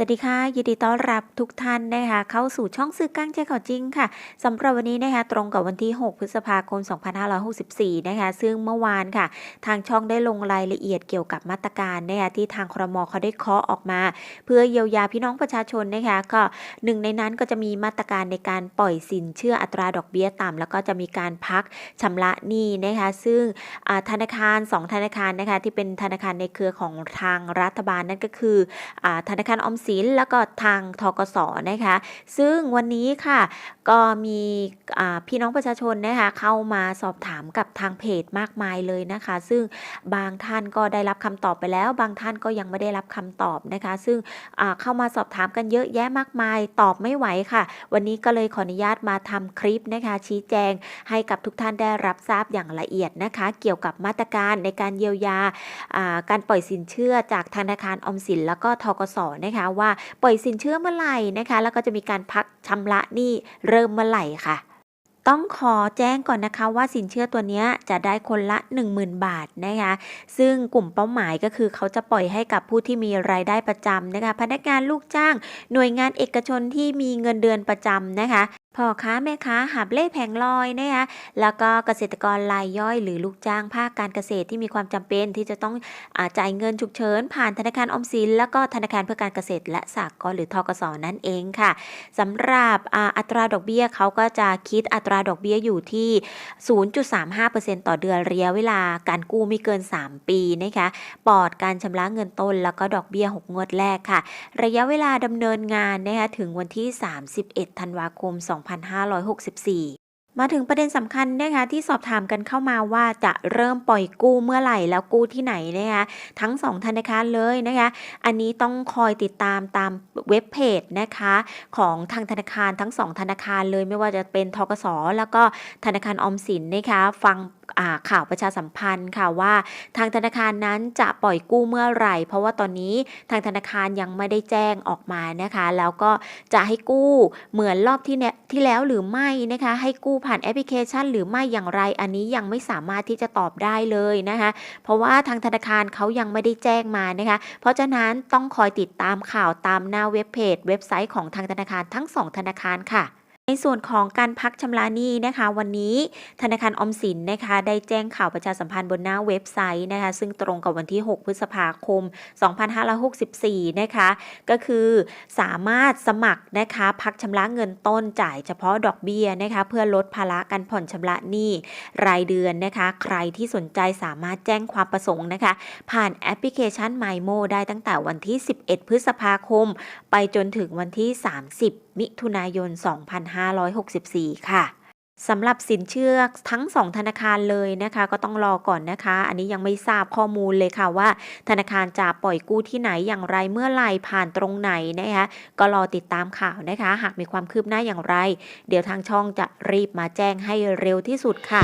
สวัสดีค่ะ ยินดีต้อนรับทุกท่านนะคะเข้าสู่ช่องสื่อกลางใจข่าวจริงค่ะสำหรับวันนี้นะคะตรงกับวันที่ 6 พฤษภาคม 2564 นะคะซึ่งเมื่อวานค่ะ ทางช่องได้ลงรายละเอียดเกี่ยวกับมาตรการนะคะที่ทางครมเขาได้เคาะออกมา เพื่อเยียวยาพี่น้องประชาชนนะคะก็หนึ่งในนั้นก็จะมีมาตรการในการปล่อยสินเชื่ออัตราดอกเบี้ยต่ำแล้วก็จะมีการพักชำระหนี้นะคะซึ่งธนาคาร 2 ธนาคารนะคะที่เป็นธนาคารในเครือของทางรัฐบาลนั่นก็คือธนาคารออมสินแล้วก็ทางทกสนะคะ ซึ่งวันนี้ค่ะก็มีพี่น้องประชาชนนะคะเข้ามาสอบถามกับทางเพจมากมายเลยนะคะ ซึ่งบางท่านก็ได้รับคำตอบไปแล้ว บางท่านก็ยังไม่ได้รับคำตอบนะคะ ซึ่งเข้ามาสอบถามกันเยอะแยะมากมายตอบไม่ไหวค่ะ วันนี้ก็เลยขออนุญาตมาทำคลิปนะคะ ชี้แจงให้กับทุกท่านได้รับทราบอย่างละเอียดนะคะ เกี่ยวกับมาตรการในการเยียวยาการปล่อยสินเชื่อจากธนาคารอมสินแล้วก็ทกสนะคะว่าปล่อยสินเชื่อเมื่อไหร่นะคะ แล้วก็จะมีการพักชำระหนี้เริ่มเมื่อไหร่ค่ะต้องขอแจ้งก่อนนะคะว่าสินเชื่อตัวนี้จะได้คนละ 10,000 บาทนะคะซึ่งกลุ่มเป้าหมายก็คือเขาจะปล่อยให้กับผู้ที่มีรายได้ประจำนะคะพนักงานลูกจ้าง หน่วยงานเอกชนที่มีเงินเดือนประจำนะคะ พ่อค้าแม่ค้าหาบเล่แผงลอยนะคะแล้วก็เกษตรกรรายย่อย หรือลูกจ้างภาคการเกษตรที่มีความจำเป็นที่จะต้องอจ่ายเงินฉุกเฉิน ผ่านธนาคารอมสิน แล้วก็ธนาคารเพื่อการเกษตร และสหกรณ์หรือทกสนั่นเองค่ะสำหรับอ,อัตราดอกเบี้ยเขาก็จะคิดอัตราดอกเบี้ยอยู่ที่ 0.35%ต่อเดือนระยะเวลาการกู้ไม่เกิน 3 ปีนะคะปลอดการชำระเงินต้น แล้วก็ดอกเบี้ย 6 งวดแรกค่ะ ระยะเวลาดำเนินงานนะคะถึงวันที่ 31 ธันวาคม 2 2564 มาถึงประเด็นสำคัญนะคะที่สอบถามกันเข้ามาว่าจะเริ่มปล่อยกู้เมื่อไหร่แล้วกู้ที่ไหนนะคะทั้ง 2 ธนาคารเลยนะคะอันนี้ต้องคอยติดตามตามเว็บเพจนะคะของทางธนาคารทั้ง 2 ธนาคารเลยไม่ว่าจะเป็นทกสแล้วก็ธนาคารออมสินนะคะฟัง ข่าวประชาสัมพันธ์ค่ะว่า ทางธนาคารนั้นจะปล่อยกู้เมื่อไหร่ เพราะว่าตอนนี้ทางธนาคารยังไม่ได้แจ้งออกมานะคะ แล้วก็จะให้กู้เหมือนรอบที่เนี่ยที่แล้วหรือไม่นะคะ ให้กู้ผ่านแอปพลิเคชัน หรือไม่อย่างไร อันนี้ยังไม่สามารถที่จะตอบได้เลยนะคะ เพราะว่าทางธนาคารเขายังไม่ได้แจ้งมานะคะ เพราะฉะนั้นต้องคอยติดตามข่าวตามหน้าเว็บเพจ เว็บไซต์ของทางธนาคารทั้ง 2 ธนาคารค่ะ ในส่วนของการพักชำระหนี้นะคะ วันนี้ธนาคารอมสินนะคะ ได้แจ้งข่าวประชาสัมพันธ์บนหน้าเว็บไซต์นะคะ ซึ่งตรงกับวันที่ 6 พฤษภาคม 2564 นะคะ ก็คือสามารถสมัครนะคะ พักชำระเงินต้นจ่ายเฉพาะดอกเบี้ยนะคะ เพื่อลดภาระการผ่อนชำระหนี้รายเดือนนะคะ ใครที่สนใจสามารถแจ้งความประสงค์นะคะ ผ่านแอปพลิเคชัน MyMo ได้ตั้งแต่วันที่ 11 พฤษภาคม ไปจนถึงวันที่ 30 มิถุนายน 2564 ค่ะสำหรับสินเชื่อทั้ง 2 ธนาคารเลยนะคะ ก็ต้องรอก่อนนะคะ อันนี้ยังไม่ทราบข้อมูลเลยค่ะว่า ธนาคารจะปล่อยกู้ที่ไหนอย่างไรเมื่อไหร่ผ่านตรงไหนนะคะก็รอติดตามข่าวนะคะ หากมีความคืบหน้าอย่างไร เดี๋ยวทางช่องจะรีบมาแจ้งให้เร็วที่สุดค่ะ